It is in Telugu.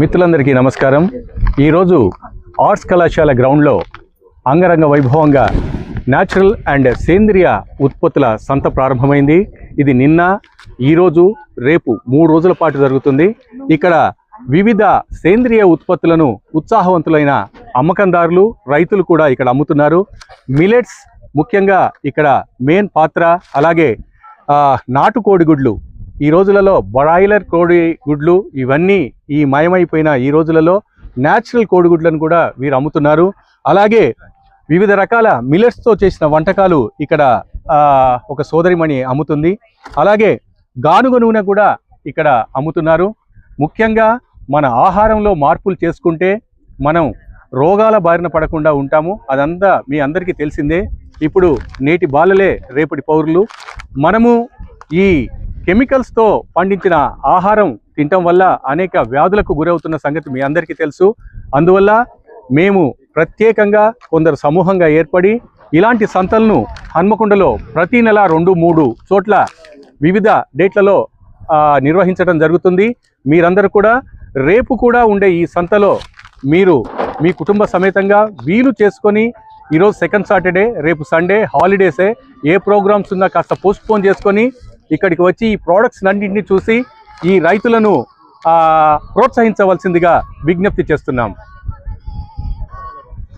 మిత్రులందరికీ నమస్కారం. ఈరోజు ఆర్ట్స్ కళాశాల గ్రౌండ్లో అంగరంగ వైభవంగా న్యాచురల్ అండ్ సేంద్రియ ఉత్పత్తుల సంత ప్రారంభమైంది. ఇది నిన్న ఈరోజు రేపు మూడు రోజుల పాటు జరుగుతుంది. ఇక్కడ వివిధ సేంద్రియ ఉత్పత్తులను ఉత్సాహవంతులైన అమ్మకందారులు రైతులు కూడా ఇక్కడ అమ్ముతున్నారు. మిలెట్స్ ముఖ్యంగా ఇక్కడ మెయిన్ పాత్ర అలాగే నాటుకోడిగుడ్లు నాటు కోడిగుడ్లు ఈ రోజులలో బ్రాయిలర్ కోడి గుడ్లు ఇవన్నీ ఈ మయమైపోయిన ఈ రోజులలో న్యాచురల్ కోడిగుడ్లను కూడా వీరు అమ్ముతున్నారు. అలాగే వివిధ రకాల మిలెట్స్తో చేసిన వంటకాలు ఇక్కడ ఒక సోదరిమణి అమ్ముతుంది. అలాగే గానుగ నూనె కూడా ఇక్కడ అమ్ముతున్నారు. ముఖ్యంగా మన ఆహారంలో మార్పులు చేసుకుంటే మనం రోగాల బారిన పడకుండా ఉంటాము. అదంతా మీ అందరికీ తెలిసిందే. ఇప్పుడు నేటి బాలలే రేపటి పౌరులు. మనము ఈ కెమికల్స్తో పండించిన ఆహారం తినటం వల్ల అనేక వ్యాధులకు గురవుతున్న సంగతి మీ అందరికీ తెలుసు. అందువల్ల మేము ప్రత్యేకంగా కొందరు సమూహంగా ఏర్పడి ఇలాంటి సంతలను హన్మకొండలో ప్రతి నెల రెండు మూడు చోట్ల వివిధ డేట్లలో నిర్వహించడం జరుగుతుంది. మీరందరూ కూడా రేపు కూడా ఉండే ఈ సంతలో మీరు మీ కుటుంబ సమేతంగా వీలు చేసుకొని ఈరోజు సెకండ్ సాటర్డే రేపు సండే హాలిడేసే ఏ ప్రోగ్రామ్స్ ఉన్నా కాస్త పోస్ట్పోన్ చేసుకొని ఇక్కడికి వచ్చి ఈ ప్రోడక్ట్స్ అన్నింటినీ చూసి ఈ రైతులను ప్రోత్సహించవలసిందిగా విజ్ఞప్తి చేస్తున్నాం.